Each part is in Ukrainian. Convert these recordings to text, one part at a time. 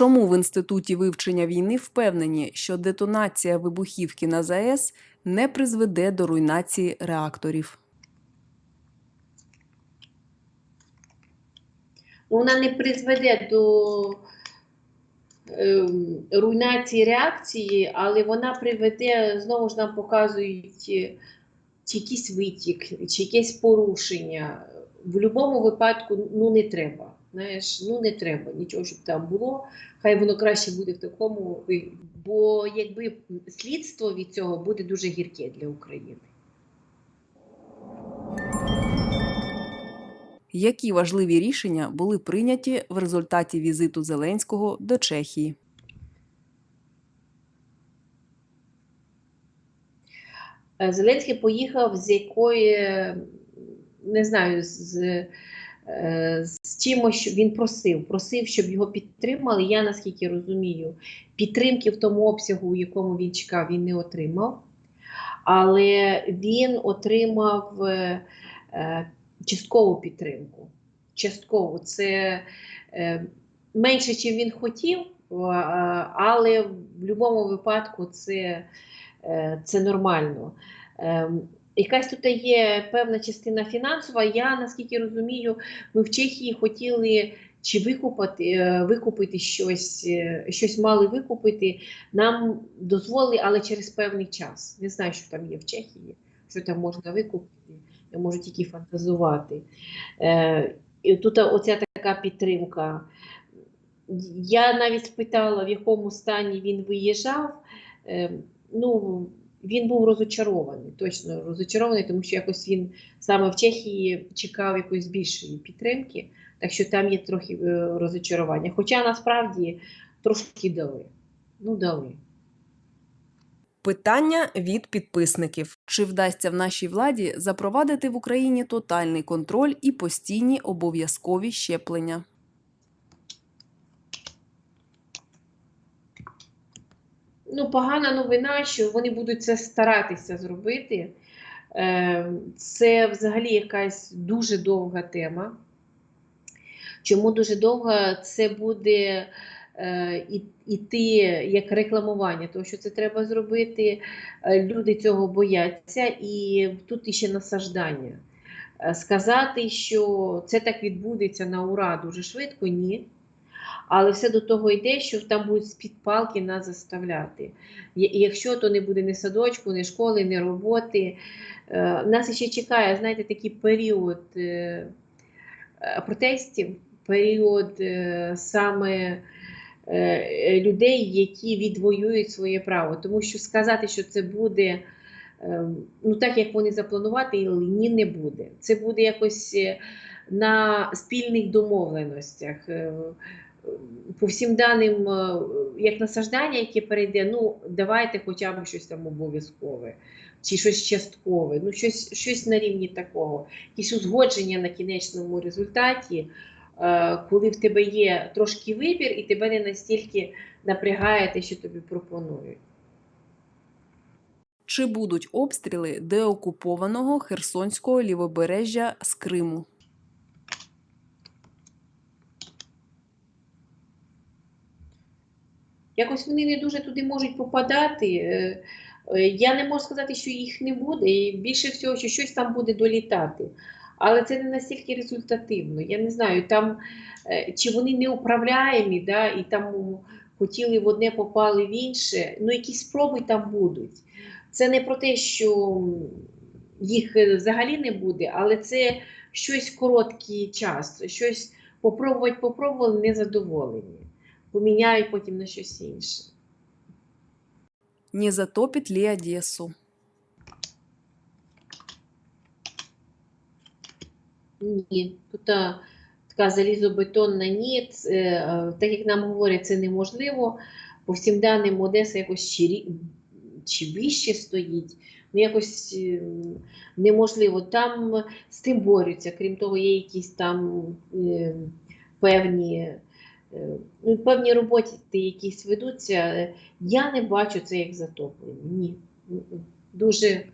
Чому в інституті вивчення війни впевнені, що детонація вибухівки на ЗАЕС не призведе до руйнації реакторів? Вона не призведе до ем, руйнації реакції, але вона приведе, знову ж нам показують, е, чи якийсь витік, чи якесь порушення. В будь-якому випадку ну, не треба. Знаєш, ну не треба нічого, щоб там було. Хай воно краще буде в такому, бо якби слідство від цього буде дуже гірке для України. Які важливі рішення були прийняті в результаті візиту Зеленського до Чехії? Е, Зеленський поїхав з якої, не знаю, з, з чимось, що він просив. Просив, щоб його підтримали. Я наскільки розумію, підтримки в тому обсягу, у якому він чекав, він не отримав. Але він отримав е, е, часткову підтримку. Частково це е, менше, чим він хотів, але в будь-якому випадку це, е, це нормально. Ем, Якась тут є певна частина фінансова. Я наскільки розумію, ми в Чехії хотіли чи викупити, е, викупити щось, е, щось мали викупити. Нам дозволили, але через певний час. Не знаю, що там є в Чехії, що там можна викупити. Я можу тільки фантазувати. Е, тут оця така підтримка. Я навіть спитала, в якому стані він виїжджав. Е, ну, він був розочарований, точно розочарований, тому що якось він саме в Чехії чекав якоїсь більшої підтримки, так що там є трохи е, розочарування. Хоча насправді трошки дали. Ну, дали. Питання від підписників: чи вдасться в нашій владі запровадити в Україні тотальний контроль і постійні обов'язкові щеплення? Ну, погана новина, що вони будуть це старатися зробити. Е, Це взагалі якась дуже довга тема. Чому дуже довга? Це буде е, і- іти як рекламування, тому що це треба зробити. Е, Люди цього бояться, і тут іще насаждання. Е, Сказати, що це так відбудеться на ура дуже швидко, ні. Але все до того йде, що там будуть з-під палки нас заставляти. І якщо то не буде ні садочку, ні школи, ні роботи, е, нас ще чекає, знаєте, такий період е, е, протестів, період саме людей, які відвоюють своє право. Тому що сказати, що це буде ну так, як вони запланувати, ні, не буде. Це буде якось на спільних домовленостях. По всім даним, е, як насаждання, яке перейде, ну давайте хоча б щось там обов'язкове, чи щось часткове, ну щось, щось на рівні такого, якісь узгодження на кінечному результаті, е, коли в тебе є трошки вибір, і тебе не настільки напрягає те, що тобі пропонують. Чи будуть обстріли деокупованого Херсонського лівобережжя з Криму? Якось вони не дуже туди можуть попадати. Е, е, Я не можу сказати, що їх не буде, і більше всього, що щось там буде долітати. Але це не настільки результативно. Я не знаю, там е, чи вони неуправляємі, да, і там хотіли в одне, попали в інше. Ну, якісь спроби там будуть. Це не про те, що їх взагалі не буде, але це щось короткий час, щось попробувати, попробували, незадоволені поміняють потім на щось інше. Не затопить ли Одесу? Ні, тут така залізобетонна ні. Е, е, Так як нам говорять, це неможливо. По всім даним Одеса якось чи, чи вище стоїть. Ну, якось е, неможливо. Там з тим борються. Крім того, є якісь там певні, ну, певні роботи, якісь ведуться. Е, Я не бачу це як затоплення. Ні. Дуже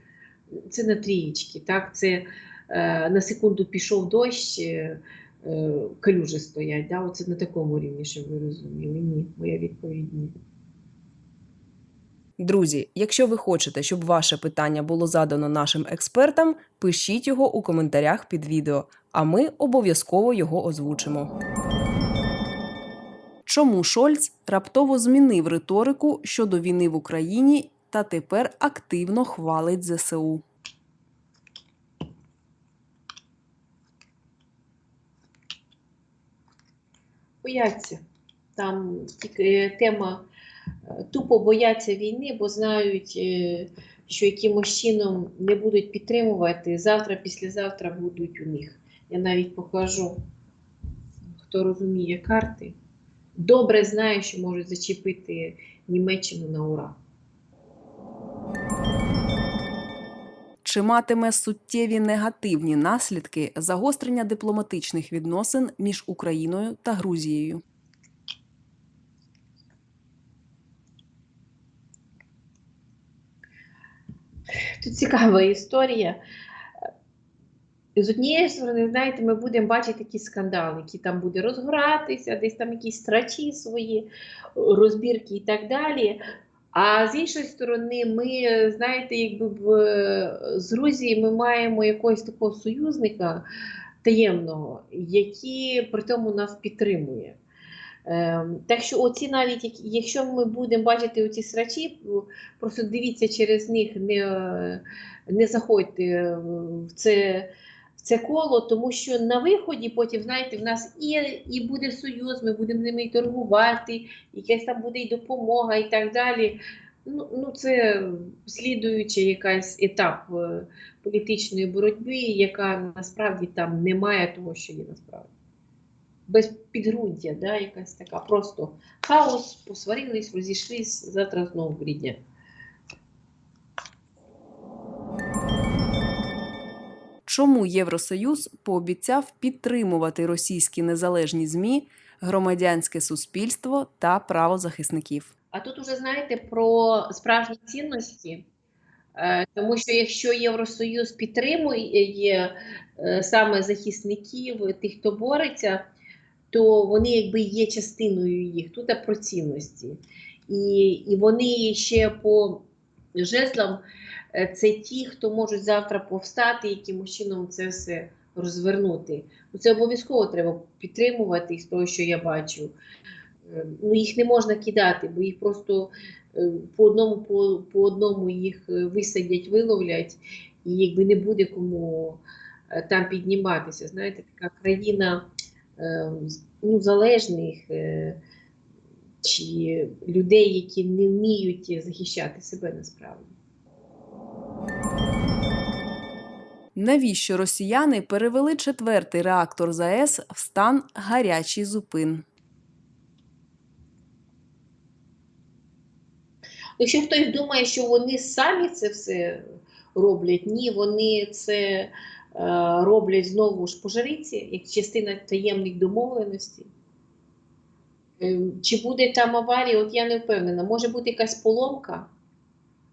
це на трієчки. Так? Це е, на секунду пішов дощ, е, е, калюжі стоять. Да? Оце на такому рівні, щоб ви розуміли. Ні, моя відповідь ні. Друзі, якщо ви хочете, щоб ваше питання було задано нашим експертам, пишіть його у коментарях під відео, а ми обов'язково його озвучимо. Чому Шольц раптово змінив риторику щодо війни в Україні та тепер активно хвалить ЗСУ? Бояться. Там тільки тема е, тупо бояться війни, бо знають, е, що якимось чином не будуть підтримувати. Завтра, післязавтра будуть у них. Я навіть покажу, хто розуміє карти. Добре знає, що можуть зачепити Німеччину на ура. Чи матиме суттєві негативні наслідки загострення дипломатичних відносин між Україною та Грузією? Тут цікава історія. З однієї сторони, знаєте, ми будемо бачити якісь скандали, які там буде розгоратися, десь там якісь страчі свої, розбірки і так далі. А з іншої сторони, ми, знаєте, якби в, з Грузії ми маємо якогось такого союзника таємного, який при тому нас підтримує. Ем, так що, оці навіть якщо ми будемо бачити оці срачі, просто дивіться через них, не, не заходьте в це, це коло, тому що на виході потім, знаєте, в нас і, і буде союз, ми будемо ними і торгувати, якась там буде і допомога, і так далі. Ну, ну це слідуючий якийсь етап е, політичної боротьби, яка насправді там не має того, що є насправді. Без підґрунтя, да, якась така просто хаос, посварились, розійшлись, завтра знову рідня. Чому Євросоюз пообіцяв підтримувати російські незалежні ЗМІ, громадянське суспільство та правозахисників? А тут уже знаєте про справжні цінності, Е, тому що якщо Євросоюз підтримує е, саме захисників, тих, хто бореться, то вони якби є частиною їх. Тут про цінності. І, і вони ще по жезлам це ті, хто можуть завтра повстати, якимось чином це все розвернути. Ну, Це обов'язково треба підтримувати з того, що я бачу. Е, Ну, їх не можна кидати, бо їх просто е, по одному, по, по одному їх е, висадять, виловлять, і якби не буде кому е, там підніматися. Знаєте, така країна е, ну, залежних е, чи людей, які не вміють захищати себе насправді. Навіщо росіяни перевели четвертий реактор ЗАЕС в стан гарячий зупин? Якщо хтось думає, що вони самі це все роблять, ні, вони це е, роблять знову ж по жриці, як частина таємних домовленостей. Е, Чи буде там аварія, от я не впевнена. Може бути якась поломка,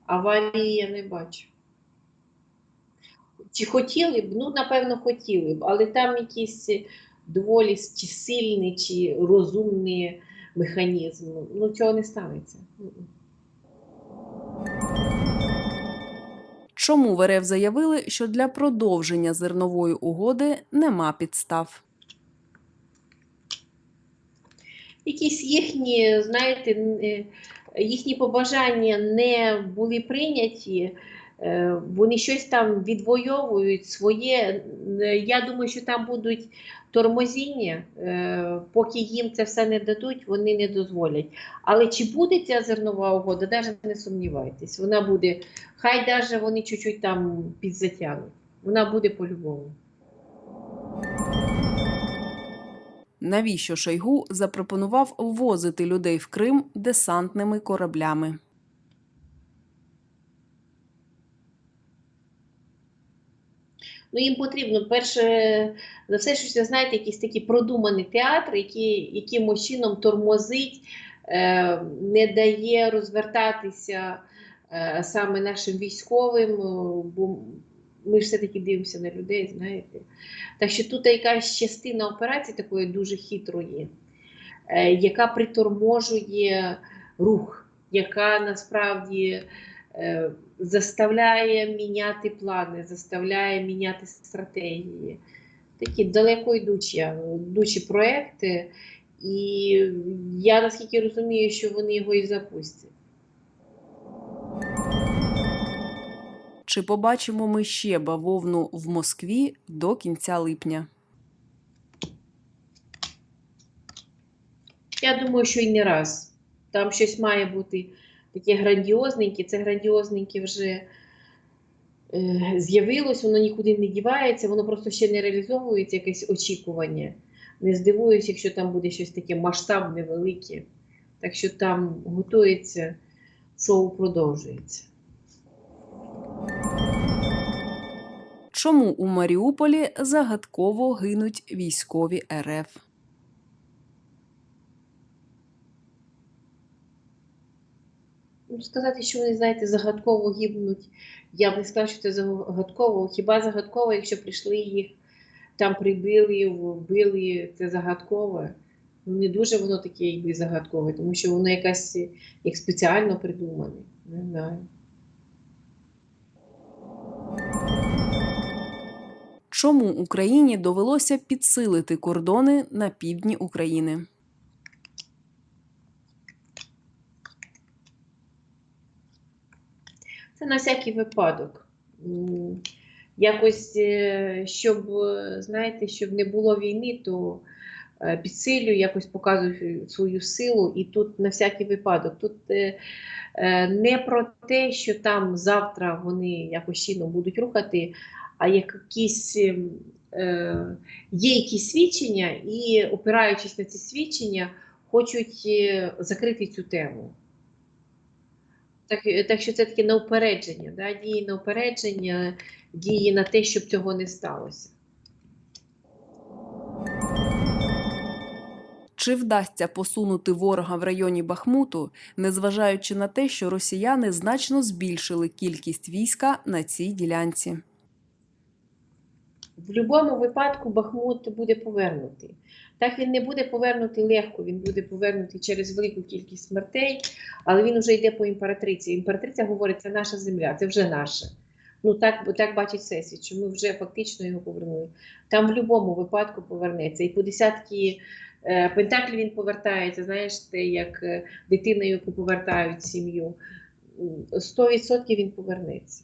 аварії я не бачу. Чи хотіли б? Ну, напевно, хотіли б, але там якийсь доволі чи сильний, чи розумний механізм. Ну, цього не станеться. Чому в РФ заявили, що для продовження зернової угоди нема підстав? якісь їхні, знаєте, е, їхні побажання не були прийняті, е, вони щось там відвоюють своє. Е, Я думаю, що там будуть тормозіння, е, поки їм це все не дадуть, вони не дозволять. Але чи буде ця зернова угода, навіть не сумнівайтесь, вона буде, хай навіть вони чуть-чуть там підзатягнуть. Вона буде по-любому. Навіщо Шойгу запропонував ввозити людей в Крим десантними кораблями? Ну, їм потрібно перше за все, що знаєте, якийсь такий продуманий театр, який якимось чином тормозить, е, не дає розвертатися е, саме нашим військовим, е, бо ми ж все-таки дивимося на людей, знаєте. Так що тут якась частина операції такої дуже хитрої, е, яка приторможує рух, яка насправді е, заставляє міняти плани, заставляє міняти стратегії. Такі далеко йдучі, йдучі проекти. І я наскільки розумію, що вони його і запустять. Чи побачимо ми ще бавовну в Москві до кінця липня? Я думаю, що і не раз. Там щось має бути таке грандіозненьке. Це грандіозненьке вже е, з'явилось, воно нікуди не дівається, воно просто ще не реалізовується, якесь очікування. Не здивуюсь, якщо там буде щось таке масштабне, велике. Так що там готується, шоу продовжується. Чому у Маріуполі загадково гинуть військові РФ? Сказати, що вони, знаєте, загадково гибнуть, я б не сказала, що це загадково. Хіба загадково, якщо прийшли їх, там прибили, вбили, це загадково. Ну, не дуже воно таке якби загадкове, тому що воно якась як спеціально придумане. Не знаю. Чому Україні довелося підсилити кордони на півдні України? Це на всякий випадок. Якось, е, щоб, знаєте, щоб не було війни, то е, підсилюю, якось показую свою силу. І тут на всякий випадок. Тут е, не про те, що там завтра вони якось чином будуть рухати, а якісь є якісь свідчення, і опираючись на ці свідчення, хочуть закрити цю тему. Так, так що це таке на упередження, да? дії на упередження, дії на те, щоб цього не сталося. Чи вдасться посунути ворога в районі Бахмуту, незважаючи на те, що росіяни значно збільшили кількість війська на цій ділянці? В будь-якому випадку Бахмут буде повернутий. Так він не буде повернутий легко, він буде повернутий через велику кількість смертей, але він вже йде по імператриці. Імператриця говорить, це наша земля, це вже наше. Ну так, так бачить всесвіт, що ми вже фактично його повернули. Там в будь-якому випадку повернеться. І по десятки е, пентаклів він повертається, знаєш, те, як е, дитина, яку повертають сім'ю. М, 100% він повернеться.